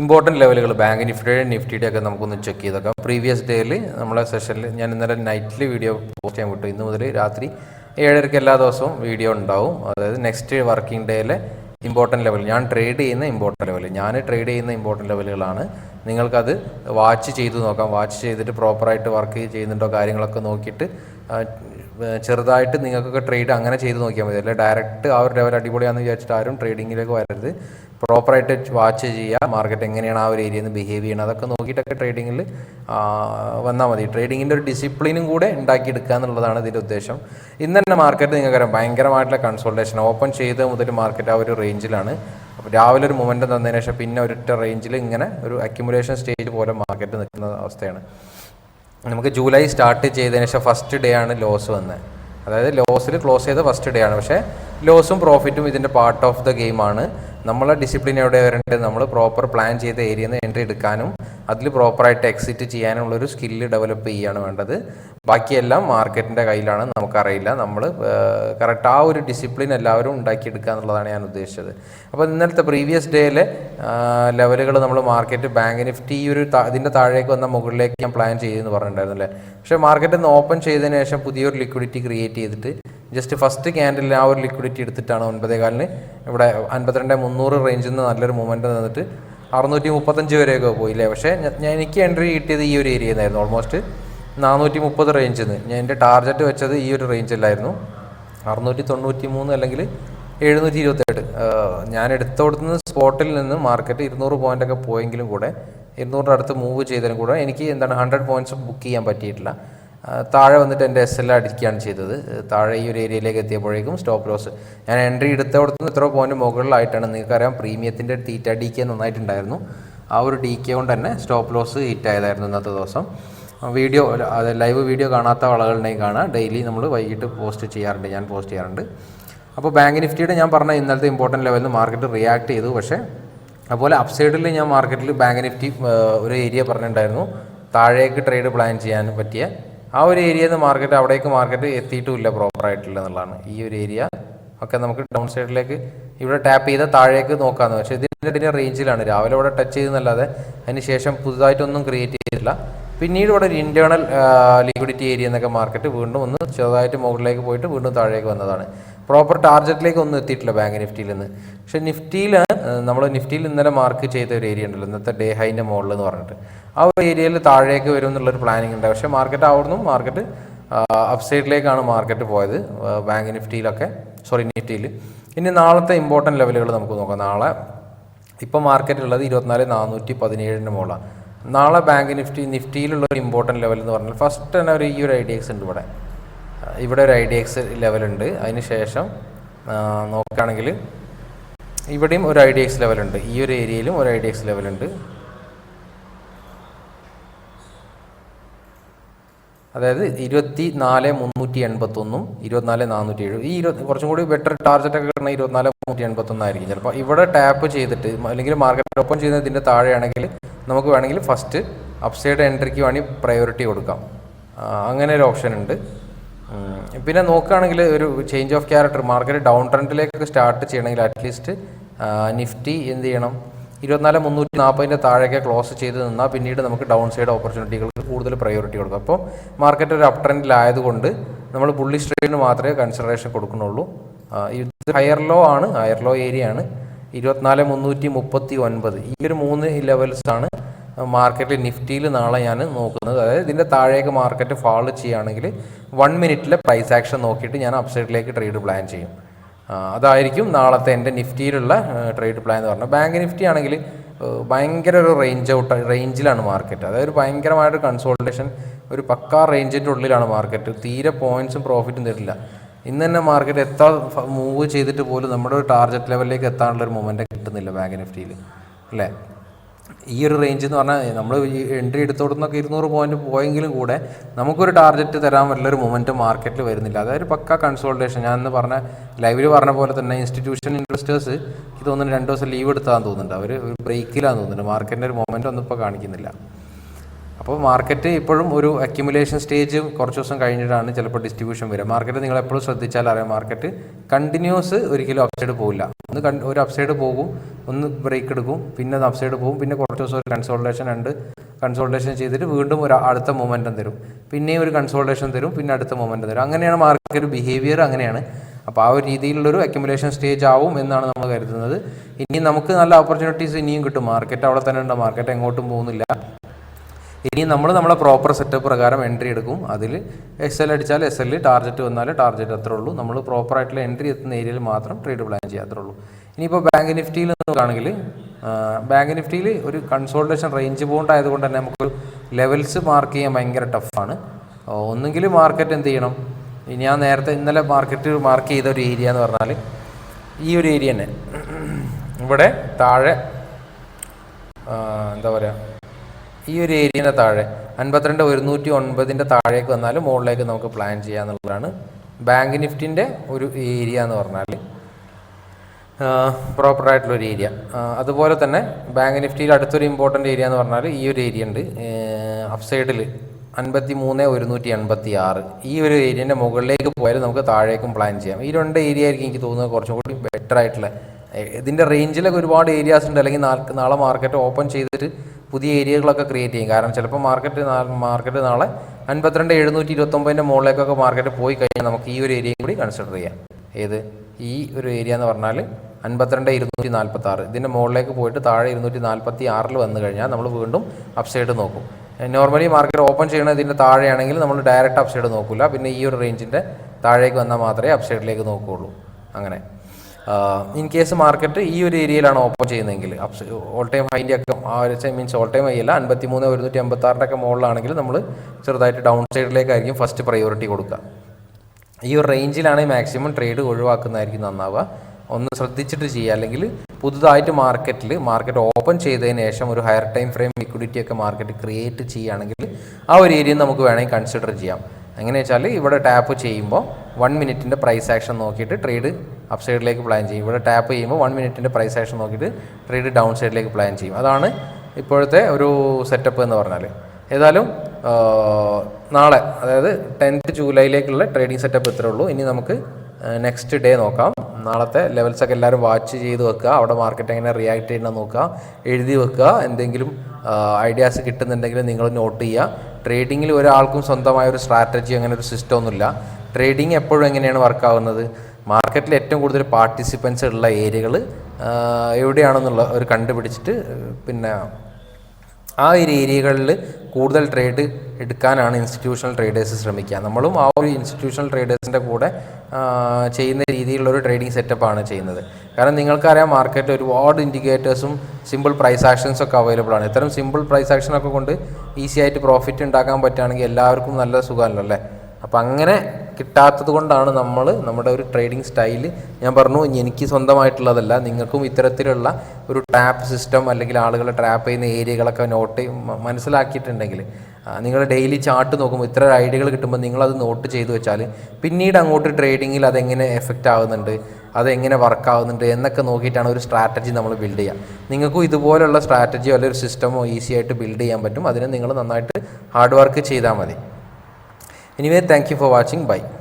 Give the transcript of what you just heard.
Important ലെവലുകൾ bank നിഫ്റ്റിയുടെ നിഫ്റ്റിയുടെ ഒക്കെ നമുക്കൊന്ന് ചെക്ക് ചെയ്തേക്കാം. പ്രീവിയസ് ഡേയിൽ നമ്മളെ സെഷനിൽ ഞാൻ ഇന്നലെ നൈറ്റിൽ വീഡിയോ പോസ്റ്റ് ചെയ്യാൻ വിട്ടു. ഇന്ന് മുതൽ രാത്രി ഏഴരയ്ക്ക് എല്ലാ ദിവസവും വീഡിയോ ഉണ്ടാവും. അതായത് നെക്സ്റ്റ് വർക്കിംഗ് ഡേയിലെ ഇമ്പോർട്ടന്റ് ലെവൽ ഞാൻ ട്രേഡ് ചെയ്യുന്ന ഇമ്പോർട്ടന്റ് ലെവൽ ഞാൻ ട്രേഡ് ചെയ്യുന്ന ഇമ്പോർട്ടന്റ് ലെവലുകളാണ് നിങ്ങൾക്കത് വാച്ച് ചെയ്ത് നോക്കാം. വാച്ച് ചെയ്തിട്ട് പ്രോപ്പറായിട്ട് വർക്ക് ചെയ്യുന്നുണ്ടോ കാര്യങ്ങളൊക്കെ നോക്കിയിട്ട് ചെറുതായിട്ട് നിങ്ങൾക്കൊക്കെ ട്രേഡ് അങ്ങനെ ചെയ്ത് നോക്കിയാൽ മതി. അല്ലെ? ഡയറക്റ്റ് ആ ഒരു ലെവൽ അടിപൊളിയാണെന്ന് വിചാരിച്ചിട്ട് ആരും ട്രേഡിങ്ങിലേക്ക് വരരുത്. പ്രോപ്പറായിട്ട് വാച്ച് ചെയ്യുക മാർക്കറ്റ് എങ്ങനെയാണ് ആ ഒരു ഏരിയയിൽ നിന്ന് ബിഹേവ് ചെയ്യണം അതൊക്കെ നോക്കിയിട്ടൊക്കെ ട്രേഡിങ്ങിൽ വന്നാൽ മതി. ട്രേഡിങ്ങിന്റെ ഒരു ഡിസിപ്ലിനും കൂടെ ഉണ്ടാക്കിയെടുക്കുക എന്നുള്ളതാണ് ഇതിന്റെ ഉദ്ദേശം. ഇന്ന് തന്നെ മാർക്കറ്റ് നിങ്ങൾക്കറിയാം ഭയങ്കരമായിട്ടുള്ള കൺസൾട്ടേഷൻ ഓപ്പൺ ചെയ്ത് മുതൽ മാർക്കറ്റ് ആ ഒരു റേഞ്ചിലാണ് അപ്പോൾ രാവിലെ ഒരു മൊമെന്റം തന്നതിന് ശേഷം പിന്നെ ഒരൊറ്റ റേഞ്ചിൽ ഇങ്ങനെ ഒരു അക്യുമുലേഷൻ സ്റ്റേജ് പോലെ മാർക്കറ്റ് നിൽക്കുന്ന അവസ്ഥയാണ്. നമുക്ക് ജൂലൈ സ്റ്റാർട്ട് ചെയ്തതിന് ശേഷം ഫസ്റ്റ് ഡേ ആണ് ലോസ് വന്നത്. അതായത് ലോസിൽ ക്ലോസ് ചെയ്ത ഫസ്റ്റ് ഡേ ആണ്. പക്ഷേ ലോസും പ്രോഫിറ്റും ഇതിന്റെ പാർട്ട് ഓഫ് ദ ഗെയിമാണ് നമ്മളെ ഡിസിപ്ലിൻ എവിടെ വരേണ്ടത്? നമ്മൾ പ്രോപ്പർ പ്ലാൻ ചെയ്ത ഏരിയയിൽ നിന്ന് എൻട്രി എടുക്കാനും അതിൽ പ്രോപ്പറായിട്ട് എക്സിറ്റ് ചെയ്യാനുള്ള ഒരു സ്കില്ല് ഡെവലപ്പ് ചെയ്യുകയാണ് വേണ്ടത്. ബാക്കിയെല്ലാം മാർക്കറ്റിന്റെ കയ്യിലാണ് നമുക്കറിയില്ല. നമ്മൾ കറക്റ്റ് ആ ഒരു ഡിസിപ്ലിൻ എല്ലാവരും ഉണ്ടാക്കിയെടുക്കുക എന്നുള്ളതാണ് ഞാൻ ഉദ്ദേശിച്ചത്. അപ്പോൾ ഇന്നലത്തെ പ്രീവിയസ് ഡേയിലെ ലെവലുകൾ നമ്മൾ മാർക്കറ്റ് ബാങ്ക് നിഫ്റ്റി ഈ ഒരു ഇതിന്റെ താഴേക്ക് വന്ന മുകളിലേക്ക് ഞാൻ പ്ലാൻ ചെയ്തെന്ന് പറഞ്ഞിട്ടുണ്ടായിരുന്നില്ലേ? പക്ഷേ മാർക്കറ്റ് ഒന്ന് ഓപ്പൺ ചെയ്തതിന് ശേഷം പുതിയൊരു ലിക്വിഡിറ്റി ക്രിയേറ്റ് ചെയ്തിട്ട് ജസ്റ്റ് ഫസ്റ്റ് ക്യാൻഡിൽ ആ ഒരു ലിക്വിഡിറ്റി എടുത്തിട്ടാണ് ഒൻപതേ കാലിന് ഇവിടെ അൻപത്തിരണ്ട് മുന്നൂറ് റേഞ്ചിൽ നിന്ന് നല്ലൊരു മൂവ്മെന്റ് നിന്നിട്ട് അറുന്നൂറ്റി മുപ്പത്തഞ്ച് വരെയൊക്കെ പോയില്ലേ? പക്ഷേ ഞാൻ എനിക്ക് എൻട്രി കിട്ടിയത് ഈ ഒരു ഏരിയയിൽ നിന്നായിരുന്നു ഓൾമോസ്റ്റ് നാനൂറ്റി മുപ്പത് റേഞ്ചിൽ നിന്ന് ഞാൻ എന്റെ ടാർഗറ്റ് വെച്ചത് ഈ ഒരു റേഞ്ചിലായിരുന്നു അറുന്നൂറ്റി തൊണ്ണൂറ്റി മൂന്ന് അല്ലെങ്കിൽ എഴുന്നൂറ്റി ഇരുപത്തെട്ട് ഞാൻ എടുത്തോടുത്തുനിന്ന് സ്പോട്ടിൽ നിന്ന് മാർക്കറ്റ് ഇരുന്നൂറ് പോയിന്റൊക്കെ പോയെങ്കിലും കൂടെ ഇരുന്നൂറിന്റെ അടുത്ത് മൂവ് ചെയ്തതിനും കൂടെ എനിക്ക് എന്താണ് ഹൺഡ്രഡ് പോയിന്റ്സ് ബുക്ക് ചെയ്യാൻ പറ്റിയിട്ടില്ല. താഴെ വന്നിട്ട് എന്റെ എസ് എൽ അടിക്കുകയാണ് ചെയ്തത്. താഴെ ഈ ഒരു ഏരിയയിലേക്ക് എത്തിയപ്പോഴേക്കും സ്റ്റോപ്പ് ലോസ് ഞാൻ എൻട്രി എടുത്തോടത്തുനിന്ന് ഇത്ര പോയിന്റ് മുകളിലായിട്ടാണ്. നിങ്ങൾക്കറിയാം പ്രീമിയത്തിന്റെ തീറ്റ ഡി കെ നന്നായിട്ടുണ്ടായിരുന്നു. ആ ഒരു ഡി കെ കൊണ്ട് തന്നെ സ്റ്റോപ്പ് ലോസ് ഹിറ്റ് ആയതായിരുന്നു ഇന്നത്തെ ദിവസം. വീഡിയോ അത് ലൈവ് വീഡിയോ കാണാത്ത ആളുകളുടെയും കാണാം. ഡെയിലി നമ്മൾ വൈകിട്ട് പോസ്റ്റ് ചെയ്യാറുണ്ട്. ഞാൻ പോസ്റ്റ് ചെയ്യാറുണ്ട്. അപ്പോൾ ബാങ്ക് നിഫ്റ്റിയുടെ ഞാൻ പറഞ്ഞ ഇന്നലത്തെ ഇമ്പോർട്ടന്റ് ലെവലിൽ മാർക്കറ്റ് റിയാക്ട് ചെയ്തു. പക്ഷേ അതുപോലെ അപ്സൈഡിൽ ഞാൻ മാർക്കറ്റിൽ ബാങ്ക് നിഫ്റ്റി ഒരു ഏരിയ പറഞ്ഞിട്ടുണ്ടായിരുന്നു. താഴേക്ക് ട്രേഡ് പ്ലാൻ ചെയ്യാൻ പറ്റിയ ആ ഒരു ഏരിയയിൽ നിന്ന് മാർക്കറ്റ് അവിടേക്ക് മാർക്കറ്റ് എത്തിയിട്ടുമില്ല പ്രോപ്പറായിട്ടില്ല എന്നുള്ളതാണ്. ഈ ഒരു ഏരിയ ഒക്കെ നമുക്ക് ഡൗൺ സൈഡിലേക്ക് ഇവിടെ ടാപ്പ് ചെയ്താൽ താഴേക്ക് നോക്കാമെന്ന് പക്ഷേ ഇതിന്റെ റേഞ്ചിലാണ് രാവിലെ ഇവിടെ ടച്ച് ചെയ്തെന്നല്ലാതെ അതിന് ശേഷം പുതുതായിട്ടൊന്നും ക്രിയേറ്റ് ചെയ്തിട്ടില്ല. പിന്നീട് ഇവിടെ ഒരു ഇന്റേർണൽ ലിക്വിഡിറ്റി ഏരിയ എന്നൊക്കെ മാർക്കറ്റ് വീണ്ടും ഒന്ന് ചെറുതായിട്ട് മുകളിലേക്ക് പോയിട്ട് വീണ്ടും താഴേക്ക് വന്നതാണ്. പ്രോപ്പർ ടാർഗറ്റിലേക്ക് ഒന്നും എത്തിയിട്ടില്ല ബാങ്ക് നിഫ്റ്റിയിൽ നിന്ന്. പക്ഷേ നിഫ്റ്റിയിൽ നമ്മൾ നിഫ്റ്റിയിൽ ഇന്നലെ മാർക്ക് ചെയ്ത ഒരു ഏരിയ ഉണ്ടല്ലോ ഇന്നത്തെ ഡേ ഹൈന്റെ മുകളിൽ എന്ന് പറഞ്ഞിട്ട്. ആ ഒരു ഏരിയയിൽ താഴേക്ക് വരും എന്നുള്ളൊരു പ്ലാനിങ് ഉണ്ട്. പക്ഷേ മാർക്കറ്റ് അവിടുന്ന് മാർക്കറ്റ് അപ്സൈഡിലേക്കാണ് മാർക്കറ്റ് പോയത് ബാങ്ക് നിഫ്റ്റിയിലൊക്കെ സോറി നിഫ്റ്റിയിൽ ഇനി നാളത്തെ ഇമ്പോർട്ടന്റ് ലെവലുകൾ നമുക്ക് നോക്കാം. നാളെ ഇപ്പോൾ മാർക്കറ്റ് ഉള്ളത് ഇരുപത്തിനാല് നാനൂറ്റി പതിനേഴിന്റെ മുകളാണ് നാളെ ബാങ്ക് നിഫ്റ്റി നിഫ്റ്റിയിലുള്ള ഒരു ഇമ്പോർട്ടന്റ് ലെവൽ എന്ന് പറഞ്ഞാൽ ഫസ്റ്റ് തന്നെ ഒരു ഈ ഒരു ഐഡിയക്സ് ഉണ്ട് ഇവിടെ. ഇവിടെ ഒരു ഐ ഡി എക്സ് ലെവലുണ്ട് അതിന് ശേഷം നോക്കുകയാണെങ്കിൽ ഇവിടെയും ഒരു ഐ ഡി എക്സ് ലെവലുണ്ട് ഈ ഒരു ഏരിയയിലും ഒരു ഐ ഡി എക്സ് ലെവലുണ്ട് അതായത് ഇരുപത്തി നാല് മുന്നൂറ്റി എൺപത്തൊന്നും ഇരുപത്തിനാല് നാനൂറ്റി ഏഴ് ഈ ഇരുപത്തി കുറച്ചും കൂടി ബെറ്റർ ടാർജറ്റ് ഒക്കെ കിട്ടണ ഇരുപത്തിനാല് മുന്നൂറ്റി എൺപത്തൊന്നായിരിക്കും. ചിലപ്പോൾ ഇവിടെ ടാപ്പ് ചെയ്തിട്ട് അല്ലെങ്കിൽ മാർക്കറ്റ് ഓപ്പൺ ചെയ്യുന്നതിന്റെ താഴെയാണെങ്കിൽ നമുക്ക് വേണമെങ്കിൽ ഫസ്റ്റ് അപ്സൈഡ് എൻട്രിക്ക് വേണമെങ്കിൽ പ്രയോറിറ്റി കൊടുക്കാം. അങ്ങനെ ഒരു ഓപ്ഷൻ ഉണ്ട്. പിന്നെ നോക്കുകയാണെങ്കിൽ ഒരു change of character market down ട്രെൻഡിലേക്ക് start ചെയ്യണമെങ്കിൽ അറ്റ്ലീസ്റ്റ് നിഫ്റ്റി എന്ത് ചെയ്യണം? ഇരുപത്തിനാല് മുന്നൂറ്റി നാൽപ്പതിന്റെ താഴേക്ക് ക്ലോസ് ചെയ്ത് നിന്നാൽ പിന്നീട് നമുക്ക് ഡൗൺ സൈഡ് ഓപ്പർച്യൂണിറ്റികൾക്ക് കൂടുതൽ പ്രയോറിറ്റി കൊടുക്കും. അപ്പോൾ മാർക്കറ്റ് ഒരു അപ് ട്രെൻഡിലായതുകൊണ്ട് നമ്മൾ ബുള്ളി സ്ട്രെയിന് മാത്രമേ കൺസിഡറേഷൻ കൊടുക്കുന്നുള്ളൂ. ഇത് ഹയർ ലോ ആണ് ഹയർ ലോ ഏരിയ ആണ്. ഇരുപത്തിനാല് മുന്നൂറ്റി മുപ്പത്തി ഒൻപത് ഈ ഒരു മൂന്ന് ലെവൽസ് ആണ് മാർക്കറ്റിൽ നിഫ്റ്റിയിൽ നാളെ ഞാൻ നോക്കുന്നത്. അതായത് ഇതിന്റെ താഴേക്ക് മാർക്കറ്റ് ഫാൾ ചെയ്യുകയാണെങ്കിൽ വൺ മിനിറ്റിലെ പ്രൈസ് ആക്ഷൻ നോക്കിയിട്ട് ഞാൻ അപ്സൈഡിലേക്ക് ട്രേഡ് പ്ലാൻ ചെയ്യും. അതായിരിക്കും നാളത്തെ എന്റെ നിഫ്റ്റിയിലുള്ള ട്രേഡ് പ്ലാൻ എന്ന് പറഞ്ഞാൽ ബാങ്ക് നിഫ്റ്റി ആണെങ്കിൽ ഭയങ്കര ഒരു റേഞ്ച് ഔട്ട് റേഞ്ചിലാണ് മാർക്കറ്റ് അതായത് ഭയങ്കരമായിട്ട് കൺസോൾട്ടേഷൻ ഒരു പക്കാ റേഞ്ചിന്റെ ഉള്ളിലാണ് മാർക്കറ്റ് തീരെ പോയിൻസും പ്രോഫിറ്റും തരില്ല. ഇന്ന് തന്നെ മാർക്കറ്റ് എത്താ മൂവ് ചെയ്തിട്ട് പോലും നമ്മുടെ ഒരു ടാർഗറ്റ് ലെവലിലേക്ക് എത്താനുള്ള ഒരു മൊമെന്റ് കിട്ടുന്നില്ല ബാങ്ക് നിഫ്റ്റിയിൽ. അല്ലേ? ഈ ഒരു റേഞ്ച് എന്ന് പറഞ്ഞാൽ നമ്മൾ എൻട്രി എടുത്തോടുന്നൊക്കെ ഇരുന്നൂറ് പോയിന്റ് പോയെങ്കിലും കൂടെ നമുക്കൊരു ടാർഗറ്റ് തരാൻ വല്ലൊരു മൊമെന്റ് മാർക്കറ്റിൽ വരുന്നില്ല. അതായത് പക്ക കൺസോൾട്ടേഷൻ ഞാൻ ഇന്ന് പറഞ്ഞ ലൈവിൽ പറഞ്ഞ പോലെ തന്നെ ഇൻസ്റ്റിറ്റ്യൂഷൻ ഇൻവെസ്റ്റേഴ്സ് ഇത് തോന്നുന്നു രണ്ട് ദിവസം ലീവ് എടുത്താന്ന് തോന്നുന്നുണ്ട്. അവർ ഒരു ബ്രേക്കിലാന്ന് തോന്നുന്നുണ്ട്. മാർക്കറ്റിന്റെ ഒരു മൊമെന്റ് ഒന്നും ഇപ്പോൾ കാണിക്കുന്നില്ല. അപ്പോൾ മാർക്കറ്റ് ഇപ്പോഴും ഒരു അക്യുമുലേഷൻ സ്റ്റേജ് കുറച്ച് ദിവസം കഴിഞ്ഞിട്ടാണ് ചിലപ്പോൾ ഡിസ്ട്രിബ്യൂഷൻ വരിക. മാർക്കറ്റ് നിങ്ങൾ എപ്പോഴും ശ്രദ്ധിച്ചാൽ അറിയാം മാർക്കറ്റ് കണ്ടിന്യൂസ് ഒരിക്കലും അപ്സൈഡ് പോകില്ല ഒന്ന് ഒരു അപ്സൈഡ് പോകും ഒന്ന് ബ്രേക്ക് എടുക്കും പിന്നെ അപ്സൈഡ് പോകും പിന്നെ കുറച്ച് ദിവസം ഒരു കൺസോൾട്ടേഷൻ ഉണ്ട്. കൺസോൾട്ടേഷൻ ചെയ്തിട്ട് വീണ്ടും ഒരു അടുത്ത മൊമെന്റം തരും. പിന്നെയും ഒരു കൺസോൾട്ടേഷൻ തരും പിന്നെ അടുത്ത മൊമെന്റം തരും. അങ്ങനെയാണ് മാർക്കറ്റ് ബിഹേവിയർ അങ്ങനെയാണ്. അപ്പോൾ ആ ഒരു രീതിയിലുള്ളൊരു അക്യുമുലേഷൻ സ്റ്റേജ് ആവും എന്നാണ് നമ്മൾ കരുതുന്നത്. ഇനി നമുക്ക് നല്ല ഓപ്പർച്യൂണിറ്റീസ് ഇനിയും കിട്ടും. മാർക്കറ്റ് അവിടെ തന്നെ ഉണ്ട്. മാർക്കറ്റ് എങ്ങോട്ടും പോകുന്നില്ല. ഇനി നമ്മൾ നമ്മുടെ പ്രോപ്പർ സെറ്റപ്പ് പ്രകാരം എൻട്രി എടുക്കും. അതിൽ എസ് എൽ അടിച്ചാൽ എസ് എൽ ടാർജറ്റ് വന്നാൽ ടാർജറ്റ് അത്രേ ഉള്ളൂ. നമ്മൾ പ്രോപ്പർ ആയിട്ടുള്ള എൻട്രി എത്തുന്ന ഏരിയയിൽ മാത്രം ട്രേഡ് പ്ലാൻ ചെയ്യുക അത്രേ ഉള്ളൂ. ഇനിയിപ്പോൾ ബാങ്ക് നിഫ്റ്റിയിൽ നോക്കുകയാണെങ്കിൽ ബാങ്ക് നിഫ്റ്റിയിൽ ഒരു കൺസോൾട്ടേഷൻ റേഞ്ച് ബോണ്ട് ആയതുകൊണ്ട് തന്നെ നമുക്ക് ലെവൽസ് മാർക്ക് ചെയ്യാൻ ഭയങ്കര ടഫാണ് ഒന്നുകിൽ മാർക്കറ്റ് എന്ത് ചെയ്യണം? ഞാൻ നേരത്തെ ഇന്നലെ മാർക്കറ്റ് മാർക്ക് ചെയ്ത ഒരു ഏരിയ എന്ന് പറഞ്ഞാൽ ഈ ഒരു ഏരിയ തന്നെ ഇവിടെ താഴെ എന്താ പറയുക ഈ ഒരു ഏരിയയുടെ താഴെ അൻപത്തിരണ്ട് ഒരുന്നൂറ്റി ഒൻപതിന്റെ താഴേക്ക് വന്നാലും മുകളിലേക്ക് നമുക്ക് പ്ലാൻ ചെയ്യാമെന്നുള്ളതാണ് ബാങ്ക് നിഫ്റ്റിന്റെ ഒരു ഏരിയ എന്ന് പറഞ്ഞാൽ ഒരു ഏരിയ. അതുപോലെ തന്നെ ബാങ്ക് നിഫ്റ്റിയിൽ അടുത്തൊരു ഇമ്പോർട്ടന്റ് ഏരിയ എന്ന് പറഞ്ഞാൽ ഈ ഒരു ഏരിയ ഉണ്ട്. അപ്സൈഡിൽ അൻപത്തി മൂന്ന് ഒരുന്നൂറ്റി എൺപത്തി ആറ് ഈ ഒരു ഏരിയന്റെ മുകളിലേക്ക് പോയാലും നമുക്ക് താഴേക്കും പ്ലാൻ ചെയ്യാം. ഈ രണ്ട് ഏരിയ ആയിരിക്കും എനിക്ക് തോന്നുന്നത് കുറച്ചും കൂടി ബെറ്റർ ആയിട്ടുള്ള. ഇതിന്റെ റേഞ്ചിലൊക്കെ ഒരുപാട് ഏരിയാസ് ഉണ്ട്. അല്ലെങ്കിൽ നാളെ മാർക്കറ്റ് ഓപ്പൺ ചെയ്തിട്ട് പുതിയ ഏരിയകളൊക്കെ ക്രിയേറ്റ് ചെയ്യും. കാരണം ചിലപ്പോൾ മാർക്കറ്റ് മാർക്കറ്റ് നാളെ അൻപത്തിരണ്ട് എഴുന്നൂറ്റി ഇരുപത്തൊമ്പതിന്റെ മുകളിലേക്കൊക്കെ മാർക്കറ്റ് പോയി കഴിഞ്ഞാൽ നമുക്ക് ഈ ഒരു ഏരിയയും കൂടി കൺസിഡർ ചെയ്യാം. ഏത്? ഈ ഒരു ഏരിയ എന്ന് പറഞ്ഞാൽ അൻപത്തിരണ്ട് ഇരുന്നൂറ്റി നാൽപ്പത്തി ആറ് ഇതിന്റെ മുകളിലേക്ക് പോയിട്ട് താഴെ ഇരുന്നൂറ്റി നാൽപ്പത്തി ആറിൽ വന്നു കഴിഞ്ഞാൽ നമ്മൾ വീണ്ടും അപ്സൈഡ് നോക്കും. നോർമലി മാർക്കറ്റ് ഓപ്പൺ ചെയ്യണത് ഇതിന്റെ താഴെയാണെങ്കിൽ നമ്മൾ ഡയറക്റ്റ് അപ്സൈഡ് നോക്കില്ല പിന്നെ ഈ ഒരു റേഞ്ചിന്റെ താഴേക്ക് വന്നാൽ മാത്രമേ അപ്സൈഡിലേക്ക് നോക്കുകയുള്ളൂ അങ്ങനെ. ഇൻ കേസ് മാർക്കറ്റ് ഈ ഒരു ഏരിയയിലാണ് ഓപ്പൺ ചെയ്യുന്നതെങ്കിൽ. ഓൾ ടൈം ഹൈന്റെ ഒക്കെ ആ ഒരു മീൻസ് ഓൾ ടൈം ഹൈ അല്ല അൻപത്തി മൂന്ന് ഒരുന്നൂറ്റി ആറിന്റെ ഒക്കെ മുകളിലാണെങ്കിൽ നമ്മൾ ചെറുതായിട്ട് ഡൗൺ സൈഡിലേക്കായിരിക്കും ഫസ്റ്റ് പ്രയോറിറ്റി കൊടുക്കുക. ഈ ഒരു റേഞ്ചിലാണ് മാക്സിമം ട്രേഡ് ഒഴിവാക്കുന്നതായിരിക്കും നന്നാവുക. ഒന്ന് ശ്രദ്ധിച്ചിട്ട് ചെയ്യുക. അല്ലെങ്കിൽ പുതുതായിട്ട് മാർക്കറ്റിൽ മാർക്കറ്റ് ഓപ്പൺ ചെയ്തതിന് ശേഷം ഒരു ഹയർ ടൈം ഫ്രെയിം ലിക്വിഡിറ്റി ഒക്കെ മാർക്കറ്റ് ക്രിയേറ്റ് ചെയ്യുകയാണെങ്കിൽ ആ ഒരു ഏരിയ നമുക്ക് വേണമെങ്കിൽ കൺസിഡർ ചെയ്യാം. എങ്ങനെ വെച്ചാൽ ഇവിടെ ടാപ്പ് ചെയ്യുമ്പോൾ വൺ മിനിറ്റിന്റെ പ്രൈസ് ആക്ഷൻ നോക്കിയിട്ട് ട്രേഡ് അപ്പ് സൈഡിലേക്ക് പ്ലാൻ ചെയ്യും. ഇവിടെ ടാപ്പ് ചെയ്യുമ്പോൾ വൺ മിനിറ്റിന്റെ പ്രൈസ് ആക്ഷൻ നോക്കിയിട്ട് ട്രേഡ് ഡൗൺ സൈഡിലേക്ക് പ്ലാൻ ചെയ്യും. അതാണ് ഇപ്പോഴത്തെ ഒരു സെറ്റപ്പ് എന്ന് പറഞ്ഞാൽ. ഏതായാലും നാളെ അതായത് ടെൻത്ത് ജൂലൈയിലേക്കുള്ള ട്രേഡിംഗ് സെറ്റപ്പ് ഇത്രേ ഉള്ളൂ. ഇനി നമുക്ക് നെക്സ്റ്റ് ഡേ നോക്കാം. നാളത്തെ ലെവൽസ് ഒക്കെ എല്ലാവരും വാച്ച് ചെയ്ത് വെക്കുക. അവിടെ മാർക്കറ്റ് എങ്ങനെ റിയാക്ട് ചെയ്യണം നോക്കുക. എഴുതി വെക്കുക. എന്തെങ്കിലും ഐഡിയാസ് കിട്ടുന്നുണ്ടെങ്കിൽ നിങ്ങൾ നോട്ട് ചെയ്യുക. ട്രേഡിങ്ങിൽ ഒരാൾക്കും സ്വന്തമായ ഒരു സ്ട്രാറ്റജി അങ്ങനെ ഒരു സിസ്റ്റം ഒന്നുമില്ല. ട്രേഡിംഗ് എപ്പോഴും എങ്ങനെയാണ് വർക്കാവുന്നത് മാർക്കറ്റിൽ ഏറ്റവും കൂടുതൽ പാർട്ടിസിപ്പൻസ് ഉള്ള ഏരിയകൾ എവിടെയാണെന്നുള്ള ഒരു കണ്ടുപിടിച്ചിട്ട് പിന്നെ ആ ഒരു ഏരിയകളിൽ കൂടുതൽ ട്രേഡ് എടുക്കാനാണ് ഇൻസ്റ്റിറ്റ്യൂഷണൽ ട്രേഡേഴ്സ് ശ്രമിക്കുക. നമ്മളും ആ ഒരു ഇൻസ്റ്റിറ്റ്യൂഷണൽ ട്രേഡേഴ്സിന്റെ കൂടെ ചെയ്യുന്ന രീതിയിലുള്ളൊരു ട്രേഡിംഗ് സെറ്റപ്പാണ് ചെയ്യുന്നത്. കാരണം നിങ്ങൾക്കറിയാം മാർക്കറ്റ് ഒരുപാട് ഇൻഡിക്കേറ്റേഴ്സും സിമ്പിൾ പ്രൈസ് ആക്ഷൻസ് ഒക്കെ അവൈലബിൾ ആണ്. ഇത്തരം സിമ്പിൾ പ്രൈസ് ആക്ഷനൊക്കെ കൊണ്ട് ഈസി ആയിട്ട് പ്രോഫിറ്റ് ഉണ്ടാക്കാൻ പറ്റുകയാണെങ്കിൽ എല്ലാവർക്കും നല്ല സുഖമല്ലോ അല്ലേ അപ്പം അങ്ങനെ കിട്ടാത്തത് കൊണ്ടാണ് നമ്മൾ നമ്മുടെ ഒരു ട്രേഡിംഗ് സ്റ്റൈൽ ഞാൻ പറഞ്ഞു ഇനി എനിക്ക് സ്വന്തമായിട്ടുള്ളതല്ല നിങ്ങൾക്കും ഇത്തരത്തിലുള്ള ഒരു ട്രാപ്പ് സിസ്റ്റം അല്ലെങ്കിൽ ആളുകളെ ട്രാപ്പ് ചെയ്യുന്ന ഏരിയകളൊക്കെ നോട്ട് മനസ്സിലാക്കിയിട്ടുണ്ടെങ്കിൽ നിങ്ങൾ ഡെയിലി ചാർട്ട് നോക്കുമ്പോൾ ഇത്ര ഐഡിയകൾ കിട്ടുമ്പോൾ നിങ്ങളത് നോട്ട് ചെയ്തു വെച്ചാൽ പിന്നീട് അങ്ങോട്ട് ട്രേഡിങ്ങിൽ അതെങ്ങനെ എഫക്റ്റ് ആവുന്നുണ്ട് അതെങ്ങനെ വർക്ക് ആവുന്നുണ്ട് എന്നൊക്കെ നോക്കിയിട്ടാണ് ഒരു സ്ട്രാറ്റജി നമ്മൾ ബിൽഡ് ചെയ്യുക. നിങ്ങൾക്കും ഇതുപോലുള്ള സ്ട്രാറ്റജിയോ അല്ലെങ്കിൽ ഒരു സിസ്റ്റമോ ഈസി ആയിട്ട് ബിൽഡ് ചെയ്യാൻ പറ്റും. അതിന് നിങ്ങൾ നന്നായിട്ട് ഹാർഡ് വർക്ക് ചെയ്താൽ മതി. Anyway, thank you for watching. Bye.